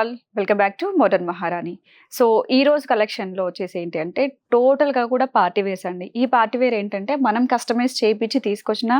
All welcome back to modern Maharani. So ఈ రోజు కలెక్షన్లో వచ్చేసి ఏంటి అంటే టోటల్గా కూడా పార్టీ వేర్స్ అండి. ఈ పార్టీ వేర్ ఏంటంటే మనం కస్టమైజ్ చేయించి తీసుకొచ్చిన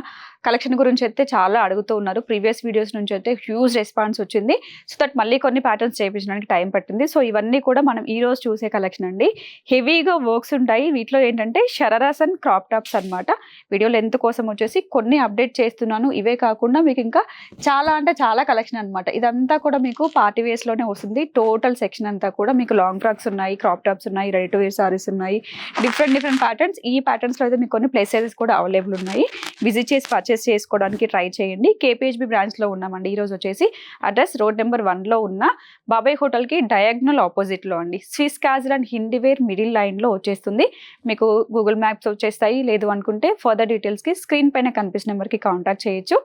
కలెక్షన్ గురించి అయితే చాలా అడుగుతూ ఉన్నారు. ప్రీవియస్ వీడియోస్ నుంచి అయితే హ్యూజ్ రెస్పాన్స్ వచ్చింది. సో దట్ మళ్ళీ కొన్ని ప్యాటర్న్స్ చేయించడానికి టైం పట్టింది. సో ఇవన్నీ కూడా మనం ఈ రోజు చూసే కలెక్షన్ అండి. హెవీగా వర్క్స్ ఉంటాయి. వీటిలో ఏంటంటే షరరాస్ అండ్ క్రాప్ టాప్స్ అనమాట వీడియో లెంత్ కోసం వచ్చేసి కొన్ని అప్డేట్ చేస్తున్నాను. ఇవే కాకుండా మీకు ఇంకా చాలా అంటే చాలా కలెక్షన్ అనమాట ఇదంతా కూడా మీకు పార్టీ వేస్లోనే వస్తుంది. టోటల్ సెక్షన్ అంతా కూడా మీకు లాంగ్ ఫ్రాక్స్ ఉన్నాయి క్రాప్ టాప్స్ ఉన్నాయి రెడీ టు వేర్ సారీస్ ఉన్నాయి. డిఫరెంట్ డిఫరెంట్ ప్యాటర్న్స్ ఈ ప్యాటర్న్స్లో అయితే మీకు కొన్ని ప్లేసెస్ కూడా అవైలబుల్ ఉన్నాయి. విజిట్ చేసి పర్చేస్ చేసుకోవడానికి ట్రై చేయండి. కేపీహెచ్బి బ్రాంచ్లో ఉన్నామండి. ఈరోజు వచ్చేసి అడ్రస్ రోడ్ నెంబర్ వన్లో ఉన్న బాబాయ్ హోటల్కి డయాగ్నల్ ఆపోజిట్లో అండి. స్విస్ క్యాజల్ అండ్ హిందీవేర్ మిడిల్ లైన్లో వచ్చేస్తుంది. మీకు గూగుల్ మ్యాప్స్ వచ్చేస్తాయి. లేదు అనుకుంటే ఫర్దర్ డీటెయిల్స్కి స్క్రీన్ పైన కనిపిస్తున్న నెంబర్కి కాంటాక్ట్ చేయొచ్చు.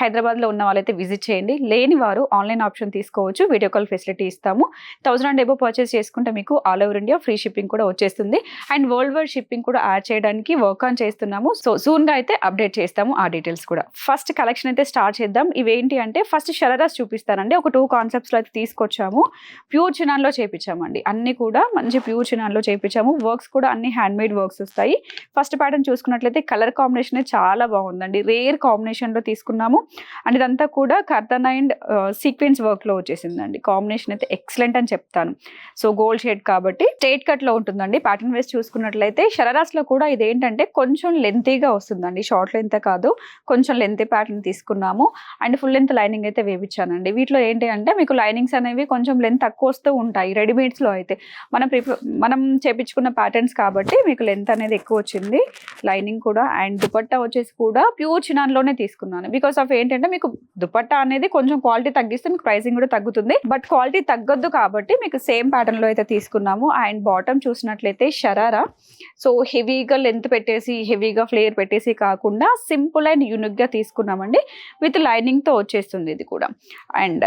హైదరాబాద్లో ఉన్న వాళ్ళైతే విజిట్ చేయండి. లేని వారు ఆన్లైన్ ఆప్షన్ తీసుకోవచ్చు. వీడియో కాల్ ఫెసిలిటీ ఇస్తాము. థౌసండ్ అండ్ ఎబో పర్చేస్ చేసుకుంటే మీకు all over India free shipping కూడా వచ్చేస్తుంది. అండ్ వరల్డ్ వైడ్ షిప్పింగ్ కూడా యాడ్ చేయడానికి వర్క్ ఆన్ చేస్తున్నాము. సో సూన్గా అయితే అప్డేట్ చేస్తాము ఆ డీటెయిల్స్ కూడా. ఫస్ట్ కలెక్షన్ అయితే స్టార్ట్ చేద్దాం. ఇవేంటి అంటే ఫస్ట్ షరరాస్ చూపిస్తానండి. ఒక టూ కాన్సెప్ట్స్లో అయితే తీసుకొచ్చాము. ప్యూర్ చినాన్లో చేపించామండి. అన్ని కూడా మంచి ప్యూర్ చినాన్లో చేపించాము. వర్క్స్ కూడా అన్ని హ్యాండ్ మేడ్ వర్క్స్ వస్తాయి. ఫస్ట్ ప్యాటర్న్ చూసుకున్నట్లయితే కలర్ కాంబినేషన్ చాలా బాగుందండి. రేర్ కాంబినేషన్లో తీసుకున్నాము. అండ్ ఇదంతా కూడా కర్తన్ అండ్ సీక్వెన్స్ వర్క్లో వచ్చేసిందండి. కాంబినేషన్ అయితే ఎక్సలెంట్ అని చెప్తాను. సో గోల్డ్ షేడ్ కాబట్టి స్ట్రేట్ కట్లో ఉంటుందండి. ప్యాటర్న్ వేస్ చూసుకున్నట్లయితే శరరాస్లో కూడా ఇదేంటంటే కొంచెం లెంతీగా వస్తుందండి. షార్ట్ లెంత్ కాదు కొంచెం లెంతీ ప్యాటర్న్ తీసుకున్నాము. అండ్ ఫుల్ లెంత్ లైనింగ్ అయితే వేపించానండి వీటిలో ఏంటి అంటే మీకు లైనింగ్స్ అనేవి కొంచెం లెంత్ తక్కువ వస్తూ ఉంటాయి. రెడీమేడ్స్లో అయితే మనం ప్రిఫర్ మనం చేపించుకున్న ప్యాటర్న్స్ కాబట్టి మీకు లెంత్ అనేది ఎక్కువ వచ్చింది. లైనింగ్ కూడా అండ్ దుపట్టా వచ్చేసి కూడా ప్యూర్ చినాన్లోనే తీసుకున్నాను. బికాస్ ఆఫ్ ఏంటంటే మీకు దుపట్టా అనేది కొంచెం క్వాలిటీ తగ్గిస్తే మీకు ప్రైసింగ్ కూడా తగ్గుతుంది. బట్ క్వాలిటీ తగ్గొద్దు కాబట్టి మీకు సేమ్ ప్యాటర్న్లో అయితే తీసుకున్నాము. అండ్ బాటమ్ చూసినట్లయితే షరారా సో హెవీగా లెంత్ పెట్టేసి హెవీగా ఫ్లేయర్ పెట్టేసి కాకుండా సింపుల్ అండ్ యూనిక్గా తీసుకున్నామండి. విత్ లైనింగ్తో వచ్చేస్తుంది ఇది కూడా. అండ్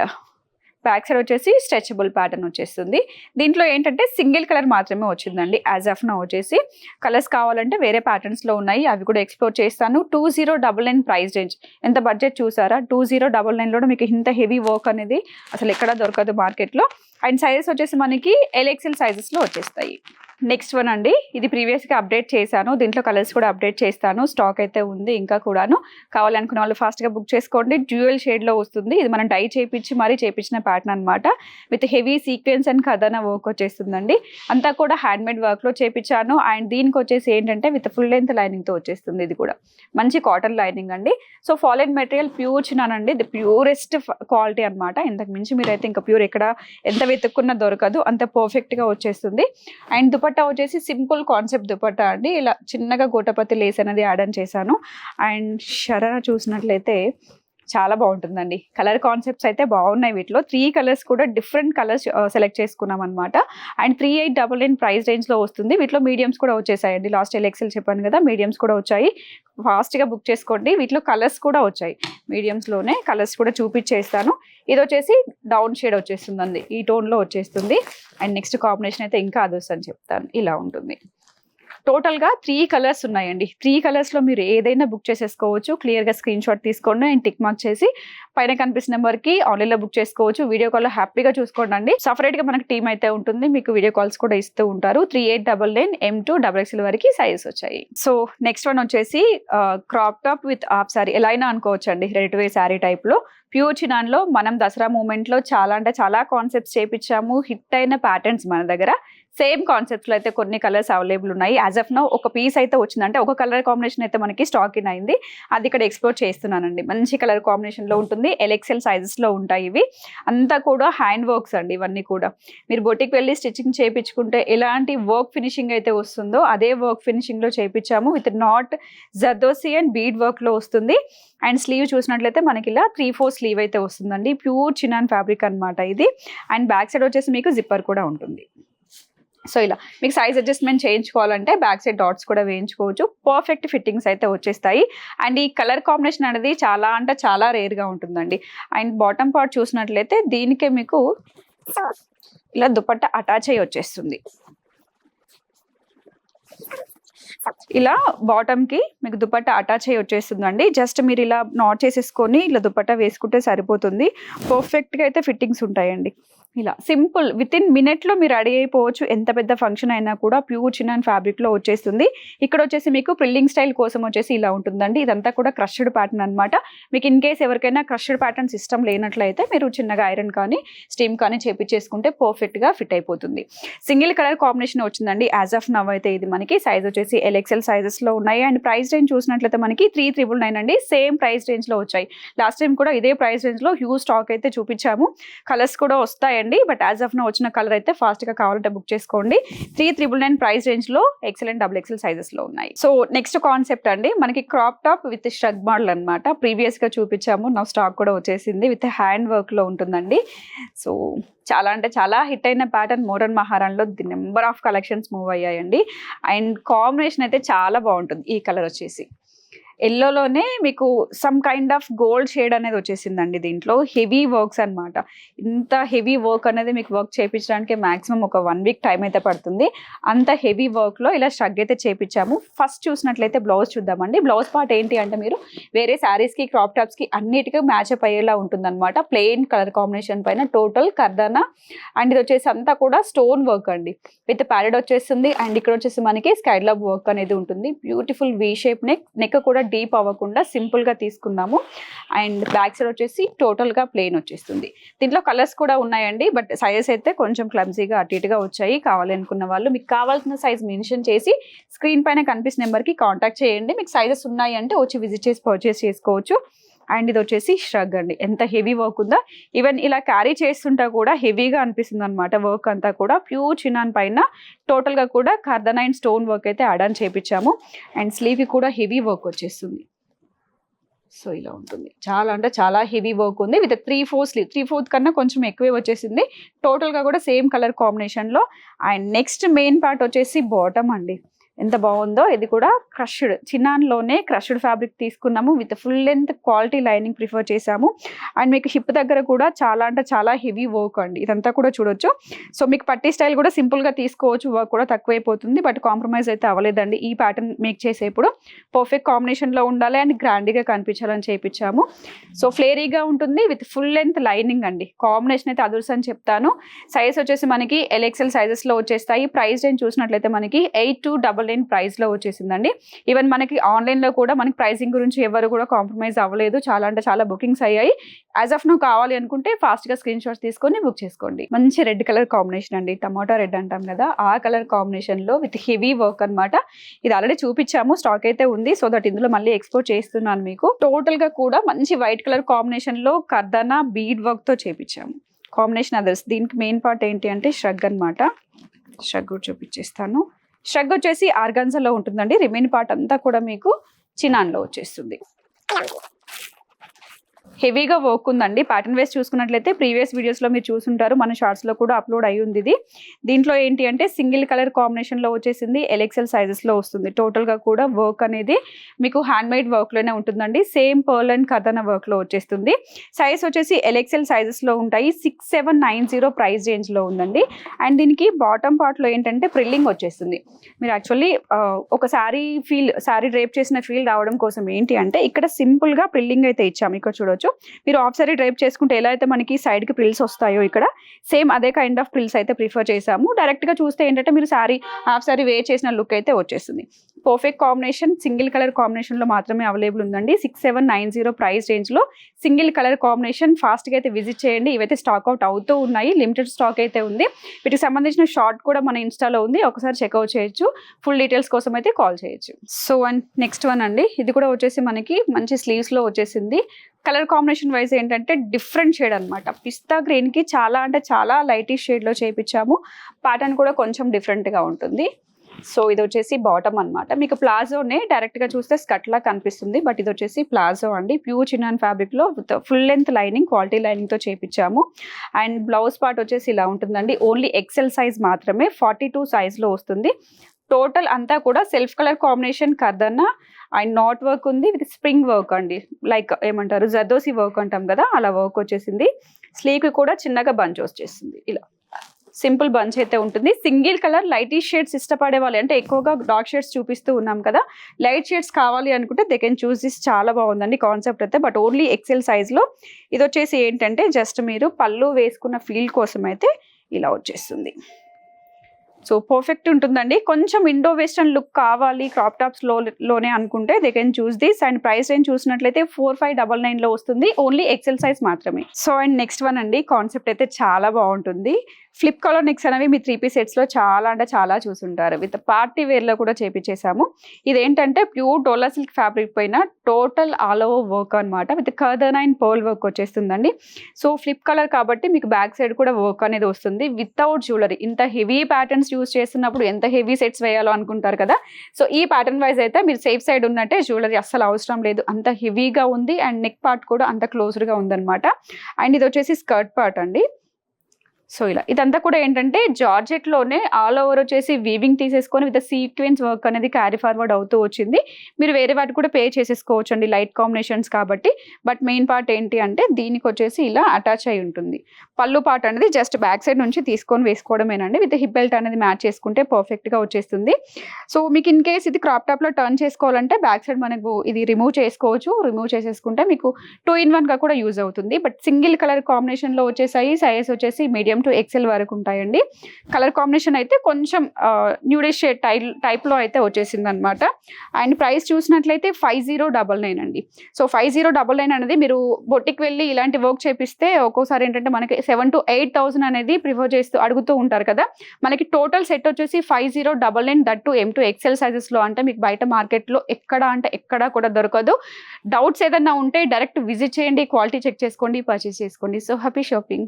బ్యాక్ సైడ్ వచ్చేసి స్ట్రెచబుల్ ప్యాటర్న్ వచ్చేస్తుంది. దీంట్లో ఏంటంటే సింగిల్ కలర్ మాత్రమే వచ్చిందండి యాజ్ ఆఫ్ నా వచ్చేసి. కలర్స్ కావాలంటే వేరే ప్యాటర్న్స్లో ఉన్నాయి అవి కూడా ఎక్స్ప్లోర్ చేస్తాను. Two zero double nine price range ఎంత బడ్జెట్ చూసారా? టూ జీరో డబల్ నైన్లో మీకు ఇంత హెవీ వర్క్ అనేది అసలు ఎక్కడ దొరకదు మార్కెట్లో అండ్ సైజెస్ వచ్చేసి మనకి ఎల్ఎక్సెల్ సైజెస్లో వచ్చేస్తాయి. నెక్స్ట్ వన్ అండి. ఇది ప్రీవియస్గా అప్డేట్ చేశాను. దీంట్లో కలర్స్ కూడా అప్డేట్ చేస్తాను. స్టాక్ అయితే ఉంది ఇంకా కూడాను. కావాలనుకున్న వాళ్ళు ఫాస్ట్గా బుక్ చేసుకోండి. డ్యూయల్ షేడ్లో వస్తుంది. ఇది మనం డై చేయించి మరీ చేయించిన ప్యాటర్న్ అనమాట విత్ హెవీ సీక్వెన్స్ అండ్ కథన వర్క్ వచ్చేస్తుందండి. అంతా కూడా హ్యాండ్ మేడ్ వర్క్లో చేయించాను అండ్ దీనికి వచ్చేసి ఏంటంటే విత్ ఫుల్ లెంత్ లైనింగ్తో వచ్చేస్తుంది ఇది కూడా. మంచి కాటన్ లైనింగ్ అండి. సో ఫాలిన్ మెటీరియల్ ప్యూర్ చిన్నానండి. ఇది ప్యూరెస్ట్ క్వాలిటీ అనమాట ఇంతకు మించి మీరైతే ఇంకా ప్యూర్ ఎక్కడ ఎంత వెతుక్కున్నా దొరకదు. అంత పర్ఫెక్ట్గా వచ్చేస్తుంది. అండ్ దుపట్టా వచ్చేసి సింపుల్ కాన్సెప్ట్ దుపట్టా అండి. ఇలా చిన్నగా గోటపతి లేస్ అనేది యాడ్ అని చేశాను. అండ్ శరణ చూసినట్లయితే చాలా బాగుంటుందండి. కలర్ కాన్సెప్ట్స్ అయితే బాగున్నాయి వీటిలో. త్రీ కలర్స్ కూడా డిఫరెంట్ కలర్స్ సెలెక్ట్ చేసుకున్నాం అనమాట and three eight double nine price రేంజ్లో వస్తుంది. వీటిలో మీడియమ్స్ కూడా వచ్చేసాయండి. లాస్ట్ ఎల్ఎక్సెల్ చెప్పాను కదా మీడియమ్స్ కూడా వచ్చాయి. ఫాస్ట్గా బుక్ చేసుకోండి. వీటిలో కలర్స్ కూడా వచ్చాయి. మీడియమ్స్లోనే కలర్స్ కూడా చూపించేస్తాను. ఇది వచ్చేసి డౌన్ షేడ్ వచ్చేస్తుందండి. ఈ టోన్లో వచ్చేస్తుంది. అండ్ నెక్స్ట్ కాంబినేషన్ అయితే ఇంకా అదర్స్ అని చెప్తాను. ఇలా ఉంటుంది. టోటల్గా త్రీ కలర్స్ ఉన్నాయండి. త్రీ కలర్స్లో మీరు ఏదైనా బుక్ చేసేసుకోవచ్చు. క్లియర్గా స్క్రీన్ షాట్ తీసుకోండి. అండ్ టిక్ మార్క్ చేసి పైన కనిపిస్తున్న నెంబర్కి ఆన్లైన్లో బుక్ చేసుకోవచ్చు. వీడియో కాల్లో హ్యాపీగా చూసుకోండి అండి. సపరేట్గా మనకి టీం అయితే ఉంటుంది. మీకు వీడియో కాల్స్ కూడా ఇస్తూ ఉంటారు. Three eight double nine M two double XL వరకు సైజెస్ వచ్చాయి. సో నెక్స్ట్ వన్ వచ్చేసి క్రాప్ టాప్ విత్ ఆప్ శారీ ఎలా అయినా అనుకోవచ్చు అండి రెడ్ వే శారీ టైప్లో. ప్యూర్ చినాన్లో మనం దసరా మూమెంట్లో చాలా అంటే చాలా కాన్సెప్ట్స్ చేపించాము. హిట్ అయిన ప్యాటర్న్స్ మన దగ్గర. సేమ్ కాన్సెప్ట్స్లో అయితే కొన్ని కలర్స్ అవైలబుల్ ఉన్నాయి. యాజ్ ఆఫ్ నో ఒక పీస్ అయితే వచ్చిందంటే ఒక కలర్ కాంబినేషన్ అయితే మనకి స్టాక్ ఇన్ అయింది. అది ఇక్కడ ఎక్స్ప్లోర్ చేస్తున్నానండి. మంచి కలర్ కాంబినేషన్లో ఉంటుంది. ఎల్ఎక్సెల్ సైజెస్లో ఉంటాయి ఇవి. అంతా కూడా హ్యాండ్ వర్క్స్ అండి ఇవన్నీ కూడా. మీరు బొటిక్ వెళ్ళి స్టిచ్చింగ్ చేయించుకుంటే ఎలాంటి వర్క్ ఫినిషింగ్ అయితే వస్తుందో అదే వర్క్ ఫినిషింగ్లో చేయించాము. With knot zardosi and bead వర్క్లో వస్తుంది. అండ్ స్లీవ్ చూసినట్లయితే మనకి ఇలా త్రీ ఫోర్ స్లీవ్ అయితే వస్తుందండి. ప్యూర్ చినాన్ ఫ్యాబ్రిక్ అనమాట ఇది. అండ్ బ్యాక్ సైడ్ వచ్చేసి మీకు జిప్పర్ కూడా ఉంటుంది. సో ఇలా మీకు సైజ్ అడ్జస్ట్మెంట్ చేయించుకోవాలంటే బ్యాక్ సైడ్ డాట్స్ కూడా వేయించుకోవచ్చు. పర్ఫెక్ట్ ఫిట్టింగ్స్ అయితే వచ్చేస్తాయి. అండ్ ఈ కలర్ కాంబినేషన్ అనేది చాలా అంటే చాలా రేర్గా ఉంటుందండి. అండ్ బాటమ్ పార్ట్ చూసినట్లయితే దీనికే మీకు ఇలా దుపట్ట అటాచ్ అయ్యి వచ్చేస్తుంది. ఇలా బాటమ్కి మీకు దుపట్ట అటాచ్ అయ్యి వచ్చేస్తుందండి. జస్ట్ మీరు ఇలా నాట్ చేసేసుకొని ఇలా దుపట్ట వేసుకుంటే సరిపోతుంది. పర్ఫెక్ట్గా అయితే ఫిట్టింగ్స్ ఉంటాయండి. ఇలా సింపుల్ విత్ ఇన్ మినిట్లో మీరు రెడీ అయిపోవచ్చు. ఎంత పెద్ద ఫంక్షన్ అయినా కూడా ప్యూర్ చిన్న ఫ్యాబ్రిక్లో వచ్చేస్తుంది. ఇక్కడ వచ్చేసి మీకు ప్రిల్లింగ్ స్టైల్ కోసం వచ్చేసి ఇలా ఉంటుందండి. ఇదంతా కూడా క్రష్డ్ ప్యాటర్న్ అనమాట మీకు ఇన్ కేస్ ఎవరికైనా క్రష్డ్ ప్యాటర్న్ సిస్టమ్ లేనట్లయితే మీరు చిన్నగా ఐరన్ కానీ స్టీమ్ కానీ చేపించేసుకుంటే పర్ఫెక్ట్గా ఫిట్ అయిపోతుంది. సింగిల్ కలర్ కాంబినేషన్ వచ్చిందండి. యాజ్ ఆఫ్ నవ్ అయితే ఇది మనకి సైజ్ వచ్చేసి ఎల్ఎక్సెల్ సైజెస్లో ఉన్నాయి. అండ్ ప్రైస్ రేంజ్ చూసినట్లయితే మనకి త్రీ త్రిబుల్ నైన్ అండి. సేమ్ ప్రైస్ రేంజ్లో వచ్చాయి. లాస్ట్ టైం కూడా ఇదే ప్రైస్ రేంజ్లో హ్యూజ్ స్టాక్ అయితే చూపించాము. కలర్స్ కూడా వస్తాయి. వస్తాయండి బట్ యాజ్ ఆఫ్ నా వచ్చిన కలర్ అయితే ఫాస్ట్గా కావాలంటే బుక్ చేసుకోండి. త్రీ త్రిబుల్ నైన్ ప్రైస్ రేంజ్లో ఎక్సెల్ అండ్ డబుల్ ఎక్సెల్ సైజెస్లో ఉన్నాయి. సో నెక్స్ట్ కాన్సెప్ట్ అండి. మనకి crop top with shrug model అనమాట ప్రీవియస్గా చూపించాము. నా స్టాక్ కూడా వచ్చేసింది. విత్ హ్యాండ్ వర్క్లో ఉంటుందండి. సో చాలా అంటే చాలా హిట్ అయిన pattern modern మహారాణ్లో the number of collections move అయ్యాయండి. అండ్ కాంబినేషన్ అయితే చాలా బాగుంటుంది. ఈ కలర్ వచ్చేసి. ఎల్లోలోనే మీకు some kind of gold shade అనేది వచ్చేసిందండి దీంట్లో. హెవీ వర్క్స్ అన్నమాట. ఇంత హెవీ వర్క్ అనేది మీకు వర్క్ చేయించడానికి మాక్సిమం ఒక వన్ వీక్ టైం అయితే పడుతుంది. అంత హెవీ వర్క్లో ఇలా స్ట్రగ్ అయితే చేపించాము. ఫస్ట్ చూసినట్లయితే బ్లౌజ్ చూద్దామండి. బ్లౌజ్ పార్ట్ ఏంటి అంటే మీరు వేరే శారీస్కి క్రాప్ టాప్స్కి అన్నిటికీ మ్యాచ్అప్ అయ్యేలా ఉంటుందన్నమాట. ప్లెయిన్ కలర్ కాంబినేషన్ పైన టోటల్ కర్దానా. అండ్ ఇది వచ్చేసి అంతా కూడా స్టోన్ వర్క్ అండి. విత్ ప్యారెడ్ వచ్చేస్తుంది. అండ్ ఇక్కడ వచ్చేసి మనకి స్కైడ్లాబ్ వర్క్ అనేది ఉంటుంది. Beautiful V shape neck neck కూడా డీప్ అవ్వకుండా సింపుల్గా తీసుకున్నాము అండ్ బ్యాక్ సైడ్ వచ్చేసి టోటల్గా ప్లెయిన్ వచ్చేస్తుంది. దీంట్లో కలర్స్ కూడా ఉన్నాయండి బట్ సైజెస్ అయితే కొంచెం క్లమ్జీగా అటు ఇటుగా వచ్చాయి. కావాలనుకున్న వాళ్ళు మీకు కావాల్సిన సైజ్ మెన్షన్ చేసి స్క్రీన్ పైన కనిపిస్తున్న నెంబర్కి కాంటాక్ట్ చేయండి. మీకు సైజెస్ ఉన్నాయి అంటే వచ్చి విజిట్ చేసి పర్చేస్ చేసుకోవచ్చు. అండ్ ఇది వచ్చేసి ష్రగ్ అండి. ఎంత హెవీ వర్క్ ఉందో. ఈవెన్ ఇలా క్యారీ చేస్తుంటా కూడా హెవీగా అనిపిస్తుంది అనమాట వర్క్ అంతా కూడా. ప్యూర్ చిన్నాన్ పైన టోటల్గా కూడా కర్దనైన్ స్టోన్ వర్క్ అయితే యాడ్ చేపించాము అండ్ స్లీవ్కి కూడా హెవీ వర్క్ వచ్చేస్తుంది. సో ఇలా ఉంటుంది. చాలా అంటే చాలా హెవీ వర్క్ ఉంది. With three four sleeve three fourth కన్నా కొంచెం ఎక్కువే వచ్చేసింది. టోటల్గా కూడా సేమ్ కలర్ కాంబినేషన్లో అండ్ నెక్స్ట్ మెయిన్ పార్ట్ వచ్చేసి బాటమ్ అండి. ఎంత బాగుందో ఇది కూడా క్రష్డ్. చిన్నాన్లోనే క్రష్డ్ ఫ్యాబ్రిక్ తీసుకున్నాము. With full length quality lining prefer చేసాము అండ్ మీకు హిప్ దగ్గర కూడా చాలా అంటే చాలా హెవీ వర్క్ అండి. ఇదంతా కూడా చూడొచ్చు. సో మీకు పట్టీ స్టైల్ కూడా సింపుల్గా తీసుకోవచ్చు. వర్క్ కూడా తక్కువైపోతుంది. బట్ కాంప్రమైజ్ అయితే అవ్వలేదండి. ఈ ప్యాటర్న్ మేక్ చేసేప్పుడు పర్ఫెక్ట్ కాంబినేషన్లో ఉండాలి అండ్ గ్రాండ్గా కనిపించాలని చేయించాము సో ఫ్లేరీగా ఉంటుంది. విత్ ఫుల్ లెంత్ లైనింగ్ అండి. కాంబినేషన్ అయితే అదుర్స్ అని చెప్తాను. సైజ్ వచ్చేసి మనకి ఎల్ఎక్సెల్ సైజెస్లో వచ్చేస్తాయి. ప్రైస్ నేను చూసినట్లయితే మనకి ఎయిట్ టు డబల్ ఆన్లైన్ ప్రైస్లో వచ్చేసిందండి. ఈవెన్ మనకి ఆన్లైన్లో కూడా మనకి ప్రైసింగ్ గురించి ఎవరు కూడా కాంప్రమైజ్ అవ్వలేదు. చాలా అంటే చాలా బుకింగ్స్ అయ్యాయి. యాజ్ ఆఫ్ నువ్వు కావాలి అనుకుంటే ఫాస్ట్గా స్క్రీన్ షాట్స్ తీసుకొని బుక్ చేసుకోండి. మంచి రెడ్ కలర్ కాంబినేషన్ అండి. టమాటా రెడ్ అంటాం కదా ఆ కలర్ కాంబినేషన్లో విత్ హెవీ వర్క్ అన్నమాట. ఇది ఆల్రెడీ చూపించాము. స్టాక్ అయితే ఉంది. సో దట్ ఇందులో మళ్ళీ ఎక్స్పోర్ట్ చేస్తున్నాను మీకు. టోటల్గా కూడా మంచి వైట్ కలర్ కాంబినేషన్లో కర్దనా బీడ్ వర్క్తో చేపించాము. కాంబినేషన్ అదర్స్ దీనికి మెయిన్ పార్ట్ ఏంటి అంటే ష్రగ్ అన్నమాట. షగ్ కూడా చూపించేస్తాను. స్ట్రగ్ వచ్చేసి ఆర్గాన్జాలో ఉంటుందండి. రిమైన్ పార్ట్ అంతా కూడా మీకు చినాన్లో వచ్చేస్తుంది. హెవీగా వర్క్ ఉందండి. ప్యాటర్న్ వేస్ చూసుకున్నట్లయితే ప్రీవియస్ వీడియోస్లో మీరు చూసుంటారు. మన షార్ట్స్లో కూడా అప్లోడ్ అయి ఉంది ఇది దీంట్లో ఏంటి అంటే సింగిల్ కలర్ కాంబినేషన్లో వచ్చేసింది. ఎలెక్సెల్ సైజెస్లో వస్తుంది. టోటల్గా కూడా వర్క్ అనేది మీకు హ్యాండ్ మేడ్ వర్క్లోనే ఉంటుందండి. సేమ్ పర్ల్ అండ్ కథన వర్క్లో వచ్చేస్తుంది. సైజ్ వచ్చేసి ఎలెక్సెల్ సైజెస్లో ఉంటాయి. Six seven nine zero price రేంజ్లో ఉందండి. అండ్ దీనికి బాటమ్ పార్ట్లో ఏంటంటే ప్రిల్లింగ్ వచ్చేస్తుంది. మీరు యాక్చువల్లీ ఒక శారీ ఫీల్ శారీ డ్రైప్ చేసిన ఫీల్ రావడం కోసం ఏంటి అంటే ఇక్కడ సింపుల్గా ప్రిల్లింగ్ అయితే ఇచ్చాము. ఇక్కడ చూడొచ్చు. మీరు ఆఫ్ సారీ డ్రైప్ చేసుకుంటే ఎలా అయితే మనకి సైడ్కి ప్రిల్స్ వస్తాయో ఇక్కడ సేమ్ అదే కైండ్ ఆఫ్ ప్రిల్స్ అయితే ప్రిఫర్ చేసాము డైరెక్ట్గా చూస్తే ఏంటంటే మీరు శారీ హాఫ్ సారీ వే చేసిన లుక్ అయితే వచ్చేస్తుంది పర్ఫెక్ట్ కాంబినేషన్ సింగిల్ కలర్ కాంబినేషన్లో మాత్రమే అవైలబుల్ ఉందండి. Six seven nine zero price రేంజ్లో సింగిల్ కలర్ కాంబినేషన్ ఫాస్ట్గా అయితే విజిట్ చేయండి. ఇవైతే స్టాక్ అవుట్ అవుతూ ఉన్నాయి. లిమిటెడ్ స్టాక్ అయితే ఉంది. వీటికి సంబంధించిన షార్ట్ కూడా మన ఇన్స్టాలో ఉంది. ఒకసారి చెక్అవుట్ చేయొచ్చు. ఫుల్ డీటెయిల్స్ కోసం అయితే కాల్ చేయొచ్చు. సో అండ్ నెక్స్ట్ వన్ అండి. ఇది కూడా వచ్చేసి మనకి మంచి స్లీవ్స్లో వచ్చేసింది. కలర్ కాంబినేషన్ వైజ్ ఏంటంటే డిఫరెంట్ షేడ్ అనమాట పిస్తా గ్రీన్కి చాలా అంటే చాలా లైటిష్ షేడ్లో చేయించాము ప్యాటర్న్ కూడా కొంచెం డిఫరెంట్గా ఉంటుంది. సో ఇది వచ్చేసి బాటమ్ అన్నమాట. మీకు ప్లాజోనే డైరెక్ట్గా చూస్తే స్కట్లా కనిపిస్తుంది. బట్ ఇది వచ్చేసి ప్లాజో అండి. ప్యూర్ చిన్న ఫ్యాబ్రిక్లో ఫుల్ లెంత్ లైనింగ్ క్వాలిటీ లైనింగ్తో చేయించాము అండ్ బ్లౌజ్ పార్ట్ వచ్చేసి ఇలా ఉంటుందండి. ఓన్లీ ఎక్సెల్ సైజ్ మాత్రమే ఫార్టీ టూ సైజ్లో వస్తుంది. టోటల్ అంతా కూడా సెల్ఫ్ కలర్ కాంబినేషన్ కదన్న అండ్ నాట్ వర్క్ ఉంది విత్ స్ప్రింగ్ వర్క్ అండి. లైక్ ఏమంటారు జర్దోసి వర్క్ అంటాం కదా అలా వర్క్ వచ్చేసింది. స్లీవ్ కూడా చిన్నగా బంచ్ వచ్చేసింది. ఇలా సింపుల్ బంచ్ అయితే ఉంటుంది. సింగిల్ కలర్ లైట్ షేడ్స్ ఇష్టపడే వాళ్ళు అంటే ఎక్కువగా డార్క్ షేడ్స్ చూపిస్తూ ఉన్నాం కదా లైట్ షేడ్స్ కావాలి అనుకుంటే దే కెన్ చూస్ దిస్ చాలా బాగుందండి కాన్సెప్ట్ అయితే. బట్ ఓన్లీ ఎక్సెల్ సైజ్లో ఇది వచ్చేసి ఏంటంటే జస్ట్ మీరు పళ్ళు వేసుకున్న ఫీల్ కోసం అయితే ఇలా వచ్చేస్తుంది. సో పర్ఫెక్ట్ ఉంటుందండి. కొంచెం ఇండో వెస్టర్న్ లుక్ కావాలి క్రాప్ టాప్స్లో లోనే అనుకుంటే they can choose this and price range చూసినట్లయితే ఫోర్ ఫైవ్ డబల్ నైన్లో వస్తుంది. ఓన్లీ ఎక్సెల్ సైజ్ మాత్రమే. సో అండ్ నెక్స్ట్ వన్ అండి కాన్సెప్ట్ అయితే చాలా బాగుంటుంది. ఫ్లిప్ కలర్ నెక్స్ అనేవి మీ త్రీ పీస్ సెట్స్లో చాలా అంటే చాలా చూసుంటారు. విత్ పార్టీ వేర్లో కూడా చేపించేసాము ఇదేంటంటే ప్యూర్ డోలా సిల్క్ ఫ్యాబ్రిక్ పైన టోటల్ ఆల్ ఓవర్ వర్క్ అనమాట విత్ కర్దర్ అండ్ పర్ల్ వర్క్ వచ్చేస్తుందండి. సో ఫ్లిప్ కలర్ కాబట్టి మీకు బ్యాక్ సైడ్ కూడా వర్క్ అనేది వస్తుంది. వితౌట్ జ్యువెలరీ ఇంత హెవీ ప్యాటర్న్స్ యూస్ చేస్తున్నప్పుడు ఎంత హెవీ సెట్స్ వేయాలో అనుకుంటారు కదా? సో ఈ ప్యాటర్న్ వైజ్ అయితే మీరు సేఫ్ సైడ్ ఉన్నట్టే జ్యువెలరీ అస్సలు అవసరం లేదు. అంత హెవీగా ఉంది అండ్ నెక్ పార్ట్ కూడా అంత క్లోజ్డ్గా ఉందన్నమాట. అండ్ ఇది వచ్చేసి స్కర్ట్ పార్ట్ అండి. సో ఇలా. ఇదంతా కూడా ఏంటంటే జార్జెట్లోనే ఆల్ ఓవర్ వచ్చేసి వీవింగ్ తీసేసుకొని విత్ సీక్వెన్స్ వర్క్ అనేది క్యారీ ఫార్వర్డ్ అవుతూ వచ్చింది. మీరు వేరే వాటి కూడా పే చేసేసుకోవచ్చు అండి లైట్ కాంబినేషన్స్ కాబట్టి. బట్ మెయిన్ పార్ట్ ఏంటి అంటే దీనికి వచ్చేసి ఇలా అటాచ్ అయి ఉంటుంది. పళ్ళు పార్ట్ అనేది జస్ట్ బ్యాక్ సైడ్ నుంచి తీసుకొని వేసుకోవడమేనండి. విత్ హిప్ బెల్ట్ అనేది మ్యాచ్ చేసుకుంటే పర్ఫెక్ట్గా వచ్చేస్తుంది. సో మీకు ఇన్ కేస్ ఇది క్రాప్ టాప్లో టర్న్ చేసుకోవాలంటే బ్యాక్ సైడ్ మనకు ఇది రిమూవ్ చేసుకోవచ్చు. రిమూవ్ చేసేసుకుంటే మీకు టూ ఇన్ వన్గా కూడా యూజ్ అవుతుంది. బట్ సింగిల్ కలర్ కాంబినేషన్లో వచ్చేసాయి సైజ్ వచ్చేసి మీడియం టు ఎక్సెల్ వరకు ఉంటాయండి. కలర్ కాంబినేషన్ అయితే కొంచెం న్యూడిష్ షేడ్ టై టైప్లో అయితే వచ్చేసింది అనమాట అండ్ ప్రైస్ చూసినట్లయితే ఫైవ్ జీరో డబల్ నైన్ అండి. So five zero double nine అనేది మీరు బొట్టికి వెళ్ళి ఇలాంటి వర్క్ చేపిస్తే ఒక్కోసారి ఏంటంటే మనకి సెవెన్ టు ఎయిట్ థౌసండ్ అనేది ప్రిఫర్ చేస్తూ అడుగుతూ ఉంటారు కదా. మనకి టోటల్ సెట్ వచ్చేసి five zero double nine that too M to XL సైజెస్లో అంటే మీకు బయట మార్కెట్లో ఎక్కడ అంటే ఎక్కడ కూడా దొరకదు. డౌట్స్ ఏదన్నా ఉంటే డైరెక్ట్ విజిట్ చేయండి క్వాలిటీ చెక్ చేసుకోండి పర్చేస్ చేసుకోండి. So happy shopping